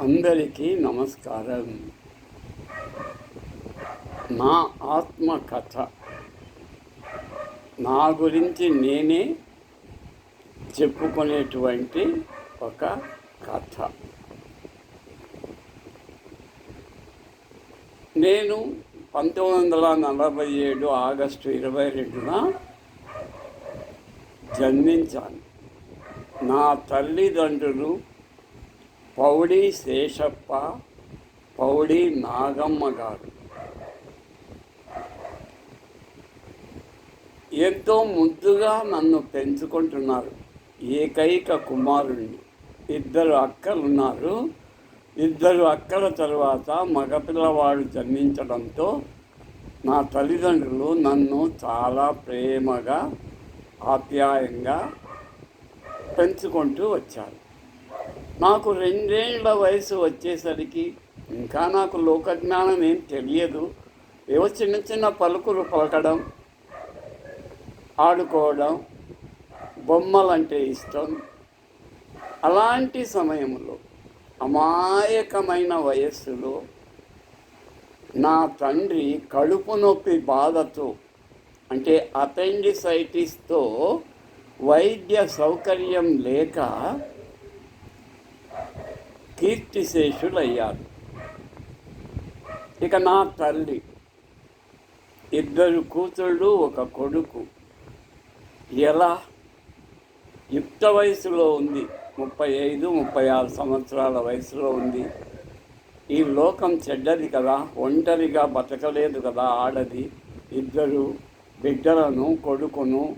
అందరికీ నమస్కారం. నా ఆత్మకథ. నా గురించి నేనే చెప్పుకునేటువంటి ఒక కథ. నేను పంతొమ్మిది వందల నలభై ఏడు ఆగస్టు ఇరవై రెండున జన్మించాను. నా తల్లిదండ్రులు పౌడి శేషప్ప పౌడి నాగమ్మ గారు ఎంతో ముద్దుగా నన్ను పెంచుకుంటున్నారు ఏకైక కుమారుణ్ణి. ఇద్దరు అక్కలు ఉన్నారు ఇద్దరు అక్కల తరువాత మగపిల్లవాడు జన్మించడంతో నా తల్లిదండ్రులు నన్ను చాలా ప్రేమగా ఆప్యాయంగా పెంచుకుంటూ వచ్చారు. నాకు రెండేళ్ళ వయసు వచ్చేసరికి ఇంకా నాకు లోకజ్ఞానం ఏం తెలియదు. ఏవో చిన్న చిన్న పలుకులు పలకడం ఆడుకోవడం బొమ్మలంటే ఇష్టం. అలాంటి సమయంలో అమాయకమైన వయస్సులో నా తండ్రి కడుపు నొప్పి బాధతో అంటే అపెండిసైటిస్తో వైద్య సౌకర్యం లేక కీర్తిశేషులయ్యారు. ఇక నా తల్లి ఇద్దరు కూతుళ్ళు ఒక కొడుకు. ఎలా? యుక్త వయసులో ఉంది. ముప్పై ఐదు ముప్పై ఆరు సంవత్సరాల వయసులో ఉంది. ఈ లోకం చెడ్డది కదా ఒంటరిగా బతకలేదు కదా ఆడది. ఇద్దరు బిడ్డలను కొడుకును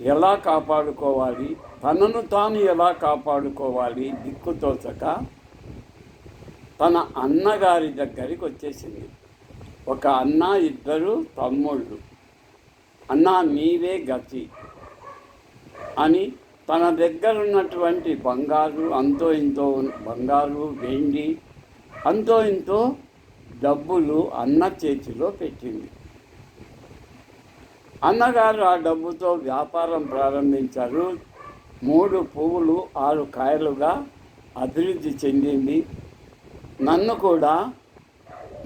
ఎలా కాపాడుకోవాలి? తనను తాను ఎలా కాపాడుకోవాలి? దిక్కుతోచక తన అన్నగారి దగ్గరికి వచ్చేసింది. ఒక అన్న ఇద్దరు తమ్ముళ్ళు. అన్న నీవే గతి అని తన దగ్గర ఉన్నటువంటి బంగారు అంతో ఇంతో బంగారు వెండి అంతో ఇంతో డబ్బులు అన్న చేతిలో పెట్టింది. అన్నగారు ఆ డబ్బుతో వ్యాపారం ప్రారంభించారు. మూడు పువ్వులు ఆరు కాయలుగా అభివృద్ధి చెందింది. నన్ను కూడా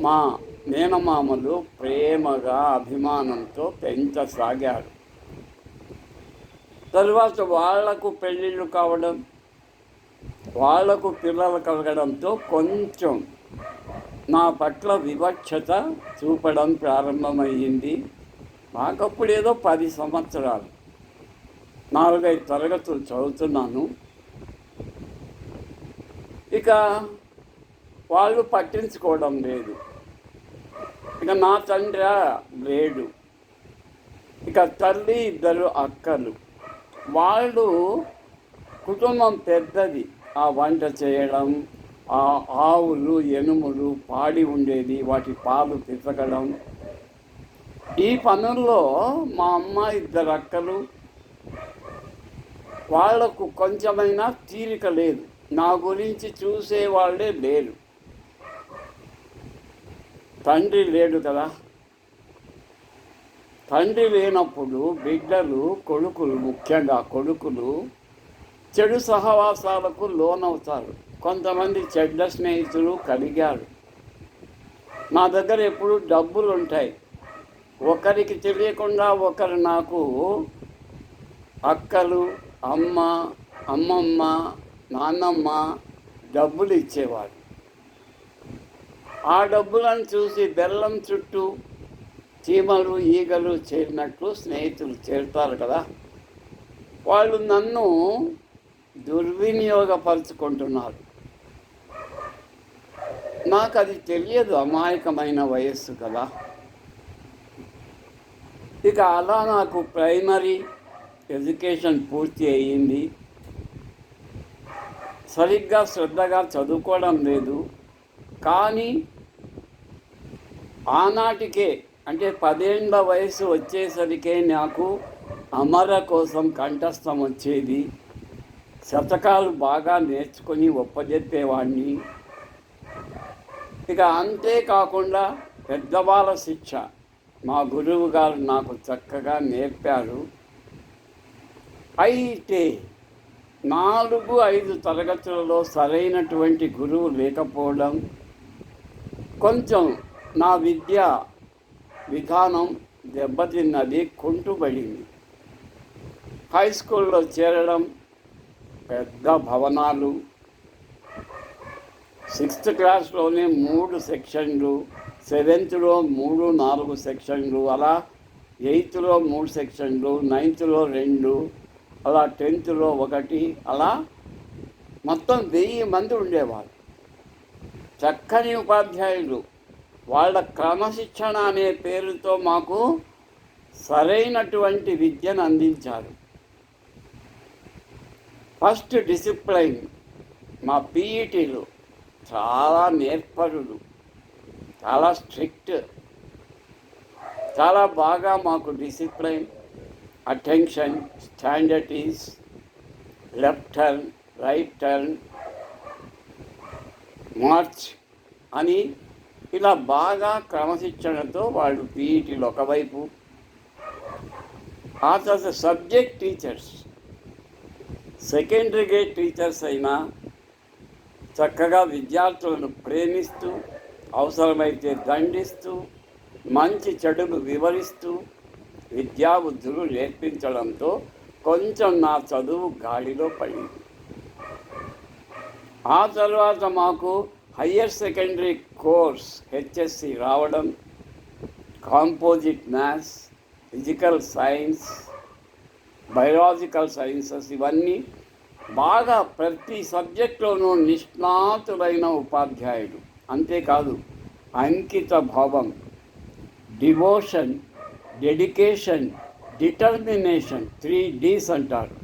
మా మేనమామలు ప్రేమగా అభిమానంతో పెంచసాగారు. తరువాత వాళ్ళకు పెళ్ళిళ్ళు కావడం వాళ్ళకు పిల్లలు కలగడంతో కొంచెం నా పట్ల వివక్షత చూపడం ప్రారంభమయ్యింది. నాకప్పుడు ఏదో పది సంవత్సరాలు నాలుగైదు తరగతులు చదువుతున్నాను. ఇక వాళ్ళు పట్టించుకోవడం లేదు. ఇక నా తండ్రి లేడు. ఇక తల్లి ఇద్దరు అక్కలు. వాళ్ళు కుటుంబం పెద్దది. ఆ వంట చేయడం ఆ ఆవులు ఎనుములు పాడి ఉండేది వాటి పాలు పితకడం ఈ పనుల్లో మా అమ్మ ఇద్దరు అక్కలు. వాళ్ళకు కొంచెమైనా తీరిక లేదు. నా గురించి చూసేవాళ్ళే లేరు. తండ్రి లేడు కదా. తండ్రి లేనప్పుడు బిడ్డలు కొడుకులు ముఖ్యంగా కొడుకులు చెడు సహవాసాలకు లోనవుతారు. కొంతమంది చెడ్డ స్నేహితులు కలిగారు. నా దగ్గర ఎప్పుడు డబ్బులు ఉంటాయి ఒకరికి తెలియకుండా ఒకరు నాకు అక్కలు అమ్మ అమ్మమ్మ నాన్నమ్మ డబ్బులు ఇచ్చేవారు. ఆ డబ్బులను చూసి బెల్లం చుట్టూ చీమలు ఈగలు చేరినట్లు స్నేహితులు చేరుతారు కదా. వాళ్ళు నన్ను దుర్వినియోగపరుచుకుంటున్నారు. నాకు అది తెలియదు అమాయకమైన వయస్సు కదా. ఇక అలా నాకు ప్రైమరీ ఎడ్యుకేషన్ పూర్తి అయ్యింది. సరిగ్గా శ్రద్ధగా చదువుకోవడం లేదు. కానీ ఆనాటికే అంటే పదేండ్ల వయసు వచ్చేసరికే నాకు అమర కోసం కంఠస్థం వచ్చేది. శతకాలు బాగా నేర్చుకొని ఒప్పజెప్పేవాడిని ఇక అంతేకాకుండా పెద్దవాళ్ళ శిక్ష. మా గురువు గారు నాకు చక్కగా నేర్పారు. అయితే నాలుగు ఐదు తరగతులలో సరైనటువంటి గురువు లేకపోవడం కొంచెం నా విద్య విధానం దెబ్బతిన్నది కుంటుబడింది హై స్కూల్లో చేరడం పెద్ద భవనాలు. సిక్స్త్ క్లాస్లోనే మూడు సెక్షన్లు. సెవెంత్లో మూడు నాలుగు సెక్షన్లు అలా ఎయిత్లో మూడు సెక్షన్లు నైన్త్లో రెండు అలా టెన్త్లో ఒకటి అలా మొత్తం వెయ్యి మంది ఉండేవారు. చక్కని ఉపాధ్యాయులు. వాళ్ళ క్రమశిక్షణ అనే పేరుతో మాకు సరైనటువంటి విద్యను అందించారు. ఫస్ట్ డిసిప్లైన్ మా పీఈటీలు. చాలా నేర్పరులు. చాలా స్ట్రిక్ట్. చాలా బాగా మాకు discipline attention stand at ease left turn right turn march అని ఇలా బాగా క్రమశిక్షణతో వాళ్ళు పీఈటీలు ఒకవైపు ఆ తర్వాత subject teachers secondary grade teachers అయినా చక్కగా విద్యార్థులను ప్రేమిస్తూ అవసరమైతే దండిస్తూ మంచి చెడులు వివరిస్తూ విద్యాబుద్ధులు నేర్పించడంతో కొంచెం నా చదువు గాలిలో పడింది. ఆ తర్వాత మాకు హయ్యర్ సెకండరీ కోర్స్ హెచ్ఎస్సి రావడం composite maths physical science biological sciences ఇవన్నీ బాగా ప్రతి సబ్జెక్టులోనూ నిష్ణాతులైన ఉపాధ్యాయుడు అంతేకాదు అంకిత భావం devotion dedication determination three Ds అంటారు.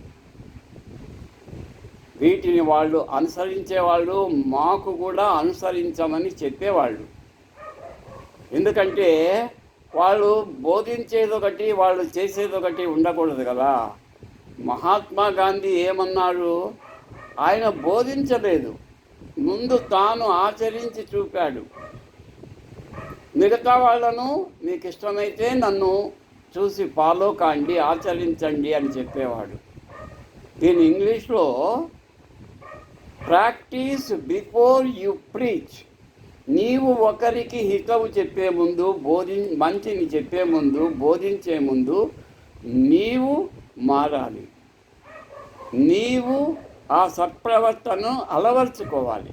వీటిని వాళ్ళు అనుసరించేవాళ్ళు మాకు కూడా అనుసరించమని చెప్పేవాళ్ళు. ఎందుకంటే వాళ్ళు బోధించేది ఒకటి వాళ్ళు చేసేది ఒకటి ఉండకూడదు కదా. మహాత్మా గాంధీ ఏమన్నాడు? ఆయన బోధించలేదు. ముందు తాను ఆచరించి చూపాడు. మిగతా వాళ్ళను మీకు ఇష్టమైతే నన్ను చూసి ఫాలో కాండి ఆచరించండి అని చెప్పేవాడు. దీని ఇంగ్లీష్లో ప్రాక్టీస్ బిఫోర్ యు ప్రీచ్. నీవు ఒకరికి హితవు చెప్పే ముందు బోధి మంచిని చెప్పే ముందు బోధించే ముందు నీవు మారాలి. నీవు ఆ సత్ప్రవర్తనను అలవర్చుకోవాలి.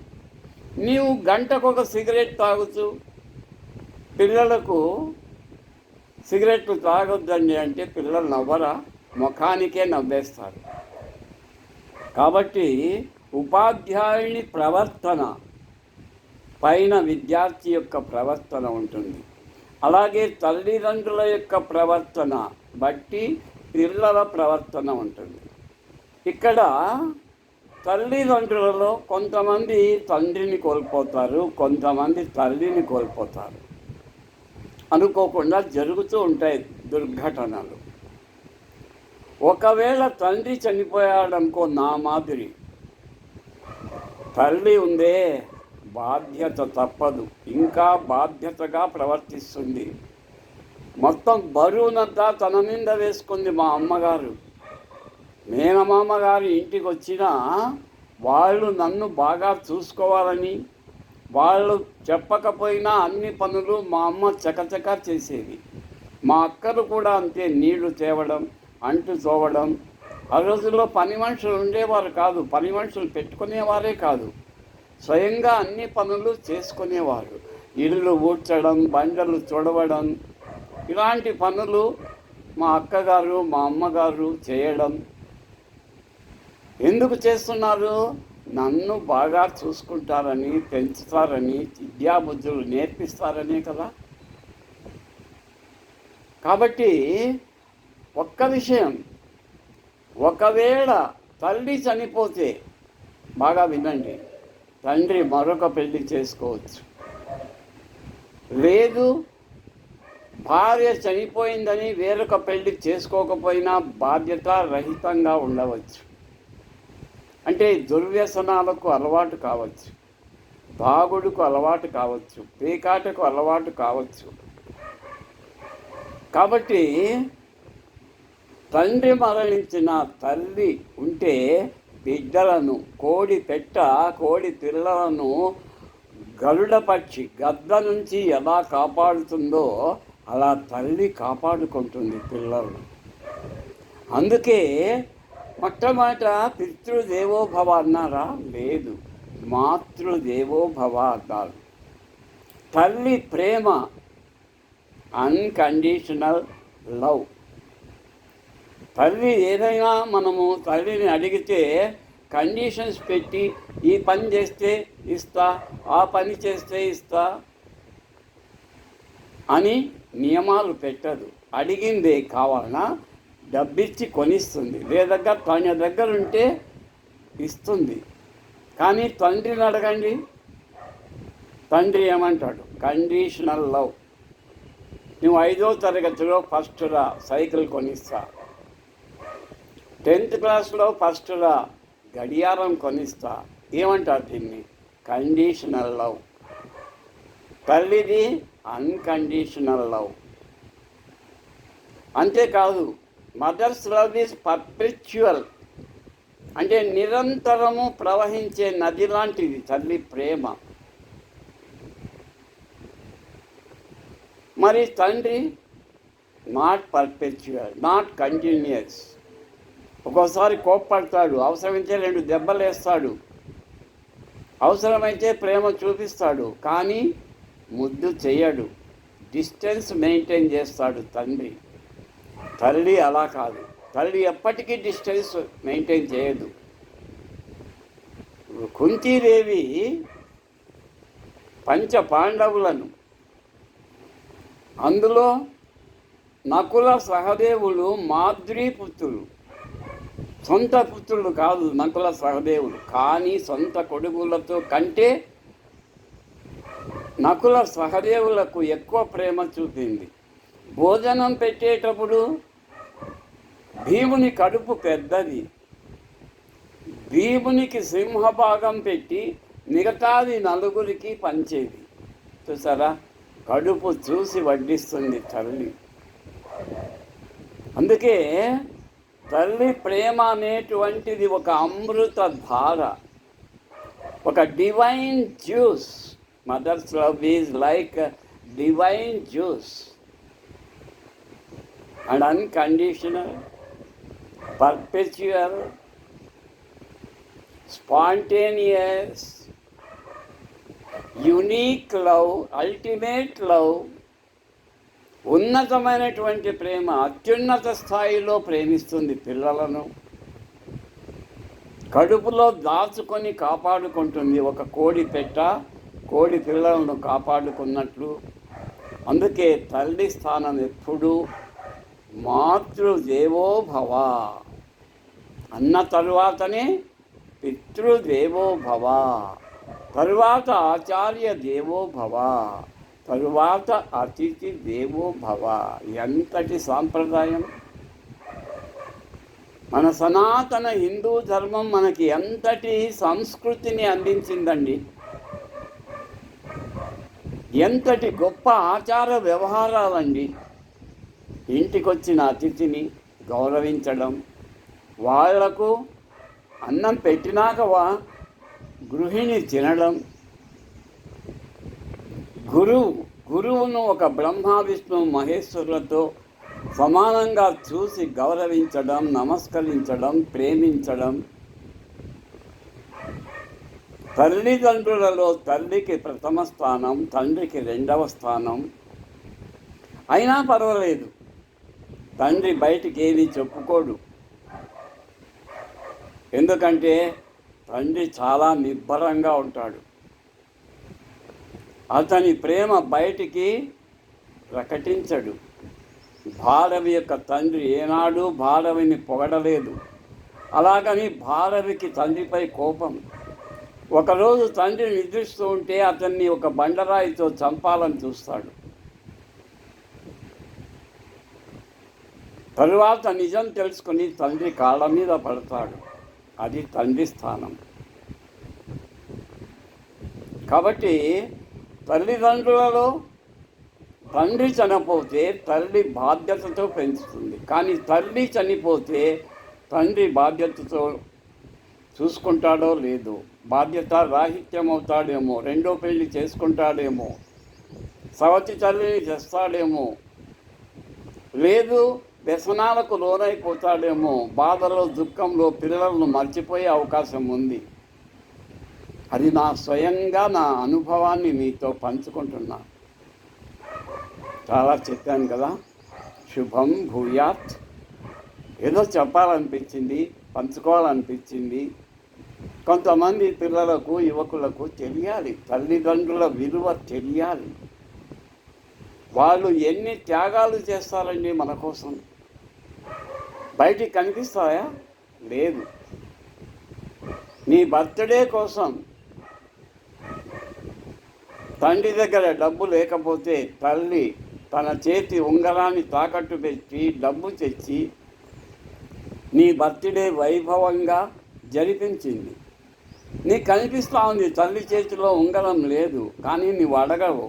నీవు గంటకొక సిగరెట్ తాగుతూ పిల్లలకు సిగరెట్లు తాగొద్దండి అంటే పిల్లలు నవ్వరా? ముఖానికే నవ్వేస్తారు. కాబట్టి ఉపాధ్యాయుని ప్రవర్తన పైన విద్యార్థి యొక్క ప్రవర్తన ఉంటుంది. అలాగే తల్లిదండ్రుల యొక్క ప్రవర్తన బట్టి పిల్లల ప్రవర్తన ఉంటుంది. ఇక్కడ తల్లిదండ్రులలో కొంతమంది తండ్రిని కోల్పోతారు కొంతమంది తల్లిని కోల్పోతారు. అనుకోకుండా జరుగుతూ ఉంటాయి దుర్ఘటనలు. ఒకవేళ తండ్రి చనిపోయాడనుకో నా మాదిరి. తల్లి ఉందే బాధ్యత తప్పదు ఇంకా బాధ్యతగా ప్రవర్తిస్తుంది. మొత్తం బరువునంతా తన మీద వేసుకుంది మా అమ్మగారు. మేనమామ గారి ఇంటికి వచ్చినా వాళ్ళు నన్ను బాగా చూసుకోవాలని వాళ్ళు చెప్పకపోయినా అన్ని పనులు మా అమ్మ చకచకా చేసేది. మా అక్కలు కూడా అంతే నీళ్ళు తేవడం అంటు తోవడం. ఆ రోజుల్లో పని మనుషులు ఉండేవారు కాదు పని మనుషులు పెట్టుకునేవారే కాదు. స్వయంగా అన్ని పనులు చేసుకునేవారు. ఇల్లు ఊడ్చడం బండలు చూడవడం ఇలాంటి పనులు మా అక్కగారు మా అమ్మగారు చేయడం. ఎందుకు చేస్తున్నారు? నన్ను బాగా చూసుకుంటారని పెంచుతారని విద్యాబుద్ధులు నేర్పిస్తారనే కదా. కాబట్టి ఒక్క విషయం ఒకవేళ తల్లి చనిపోతే బాగా వినండి తండ్రి మరొక పెళ్ళి చేసుకోవచ్చు. లేదు భార్య చనిపోయిందని వేరొక పెళ్ళి చేసుకోకపోయినా బాధ్యత రహితంగా ఉండవచ్చు. అంటే దుర్వ్యసనాలకు అలవాటు కావచ్చు. బాగుడుకు అలవాటు కావచ్చు. పేకాటకు అలవాటు కావచ్చు. కాబట్టి తండ్రి మరణించిన తల్లి ఉంటే బిడ్డలను కోడి పెట్ట కోడి పిల్లలను గరుడ పక్షి గద్ద నుంచి ఎలా కాపాడుతుందో అలా తల్లి కాపాడుకుంటుంది పిల్లలను. అందుకే మొట్టమొదట పితృదేవో భవ అన్నారా? లేదు. మాతృదేవో భవ అన్నారు. తల్లి ప్రేమ అన్కండిషనల్ లవ్ తల్లి ఏదైనా మనము తల్లిని అడిగితే కండిషన్స్ పెట్టి ఈ పని చేస్తే ఇస్తా ఆ పని చేస్తే ఇస్తా అని నియమాలు పెట్టదు. అడిగిందే కావాలన్నా డబ్బిచ్చి కొనిస్తుంది. లేదగ్గ తన దగ్గర ఉంటే ఇస్తుంది. కానీ తండ్రిని అడగండి. తండ్రి ఏమంటాడు? కండిషనల్ లవ్ నువ్వు ఐదో తరగతిలో ఫస్ట్ రా సైకిల్ కొనిస్తా. టెన్త్ క్లాస్లో ఫస్ట్ రా గడియారం కొనిస్తా. ఏమంటారు దీన్ని? కండిషనల్ లవ్ తల్లిది అన్కండిషనల్ లవ్ అంతేకాదు మదర్స్ లవ్ ఈజ్ పర్పెచువల్ అంటే నిరంతరము ప్రవహించే నది లాంటిది తల్లి ప్రేమ. మరి తండ్రి నాట్ పర్పెచువల్ నాట్ కంటిన్యూస్ ఒక్కోసారి కోప్పడతాడు అవసరమైతే రెండు దెబ్బలు వేస్తాడు అవసరమైతే ప్రేమ చూపిస్తాడు కానీ ముద్దు చేయడు డిస్టెన్స్ మెయింటైన్ చేస్తాడు తండ్రి. తల్లి అలా కాదు. తల్లి ఎప్పటికీ డిస్టెన్స్ మెయింటైన్ చేయదు. కుంతీదేవి పంచ పాండవులను అందులో నకుల సహదేవులు మాద్రీపుత్రులు సొంత పుత్రులు కాదు నకుల సహదేవులు. కానీ సొంత కొడుకులతో కంటే నకుల సహదేవులకు ఎక్కువ ప్రేమ చూపింది. భోజనం పెట్టేటప్పుడు భీముని కడుపు పెద్దది. భీమునికి సింహభాగం పెట్టి మిగతాది నలుగురికి పంచేది. చూసారా? కడుపు చూసి వడ్డిస్తుంది తల్లి. అందుకే తల్లి ప్రేమ అనేటువంటిది ఒక అమృత ధార. ఒక divine juice mother's love is like divine juice and unconditional perpetual spontaneous unique love ultimate love ఉన్నతమైనటువంటి ప్రేమ అత్యున్నత స్థాయిలో ప్రేమిస్తుంది పిల్లలను. కడుపులో దాచుకొని కాపాడుకుంటుంది ఒక కోడి పెట్ట కోడి పిల్లలను కాపాడుకున్నట్లు. అందుకే తల్లి స్థానం ఎప్పుడూ మాతృదేవో భవ అన్న తరువాతనే పితృదేవో భవ తరువాత ఆచార్య దేవో భవ తరువాత అతిథి దేవో భవ ఎంతటి సాంప్రదాయం? మన సనాతన హిందూ ధర్మం మనకి ఎంతటి సంస్కృతిని అందించిందండి? ఎంతటి గొప్ప ఆచార వ్యవహారాలండి? ఇంటికొచ్చిన అతిథిని గౌరవించడం వాళ్ళకు అన్నం పెట్టినాక వా గృహిణి తినడం. గురువు గురువును ఒక బ్రహ్మ విష్ణు మహేశ్వరులతో సమానంగా చూసి గౌరవించడం నమస్కరించడం ప్రేమించడం. తల్లిదండ్రులలో తల్లికి ప్రథమ స్థానం తండ్రికి రెండవ స్థానం. అయినా పర్వాలేదు. తండ్రి బయటికి ఏది చెప్పుకోడు. ఎందుకంటే తండ్రి చాలా నిబ్బరంగా ఉంటాడు. అతని ప్రేమ బయటికి ప్రకటించడు. భారవి యొక్క తండ్రి ఏనాడు భారవిని పొగడలేదు. అలాగని భారవికి తండ్రిపై కోపం. ఒకరోజు తండ్రి నిద్రిస్తూ ఉంటే అతన్ని ఒక బండరాయితో చంపాలని చూస్తాడు. తరువాత నిజం తెలుసుకుని తండ్రి కాళ్ళ మీద పడతాడు. అది తండ్రి స్థానం. కాబట్టి తల్లిదండ్రులలో తండ్రి చనిపోతే తల్లి బాధ్యతతో పెంచుతుంది. కానీ తల్లి చనిపోతే తండ్రి బాధ్యతతో చూసుకుంటాడో లేదో బాధ్యత రాహిత్యం అవుతాడేమో రెండో పెళ్ళి చేసుకుంటాడేమో సవతి తల్లిని చేస్తాడేమో లేదు వ్యసనాలకు లోనైపోతాడేమో. బాధలో దుఃఖంలో పిల్లలను మర్చిపోయే అవకాశం ఉంది. అది నా స్వయంగా నా అనుభవాన్ని మీతో పంచుకుంటున్నా. చాలా చెప్పాను కదా. శుభం భూయాత్. ఏదో చెప్పాలనిపించింది పంచుకోవాలనిపించింది. కొంతమంది పిల్లలకు యువకులకు తెలియాలి. తల్లిదండ్రుల విలువ తెలియాలి. వాళ్ళు ఎన్ని త్యాగాలు చేస్తారండి మన కోసం? బయటికి కనిపిస్తాయా లేదు. నీ బర్త్డే కోసం తండ్రి దగ్గర డబ్బు లేకపోతే తల్లి తన చేతి ఉంగరాన్ని తాకట్టు పెట్టి డబ్బు తెచ్చి నీ బర్త్డే వైభవంగా జరిపించింది. నీకు కనిపిస్తూ ఉంది తల్లి చేతిలో ఉంగరం లేదు కానీ నీవు అడగవు.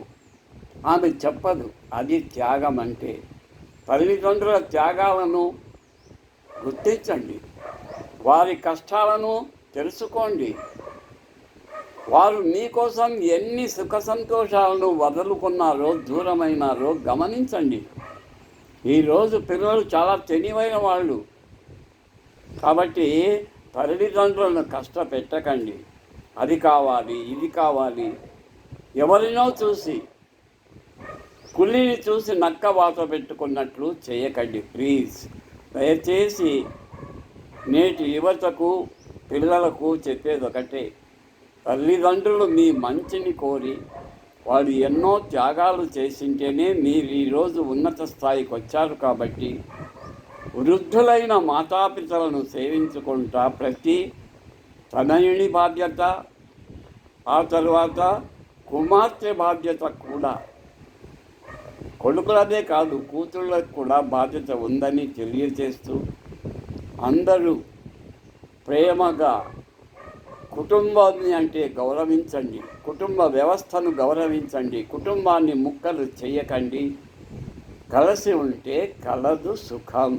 ఆమె చెప్పదు అది త్యాగం అంటే. తల్లిదండ్రుల త్యాగాలను గుర్తించండి వారి కష్టాలను తెలుసుకోండి. వారు మీకోసం ఎన్ని సుఖ సంతోషాలను వదులుకున్నారో దూరమైనారో గమనించండి. ఈరోజు పిల్లలు చాలా తెలివైన వాళ్ళు. కాబట్టి తల్లిదండ్రులను కష్టపెట్టకండి. అది కావాలి ఇది కావాలి. ఎవరినో చూసి కుళ్ళిని చూసి నక్క వాత పెట్టుకున్నట్లు చేయకండి ప్లీజ్. దయచేసి నేటి యువతకు పిల్లలకు చెప్పేది ఒకటే. తల్లిదండ్రులు మీ మంచిని కోరి వారు ఎన్నో త్యాగాలు చేసింటేనే మీరు ఈరోజు ఉన్నత స్థాయికి వచ్చారు కాబట్టి వృద్ధులైన మాతాపితలను సేవించుకుంటా ప్రతి తనయుని బాధ్యత ఆ తరువాత కుమార్తె బాధ్యత కూడా కొడుకులనే కాదు కూతుళ్ళకు కూడా బాధ్యత ఉందని తెలియజేస్తూ అందరూ ప్రేమగా కుటుంబాన్ని అంటే గౌరవించండి కుటుంబ వ్యవస్థను గౌరవించండి కుటుంబాన్ని ముక్కలు చేయకండి కలిసి ఉంటే కలదు సుఖం.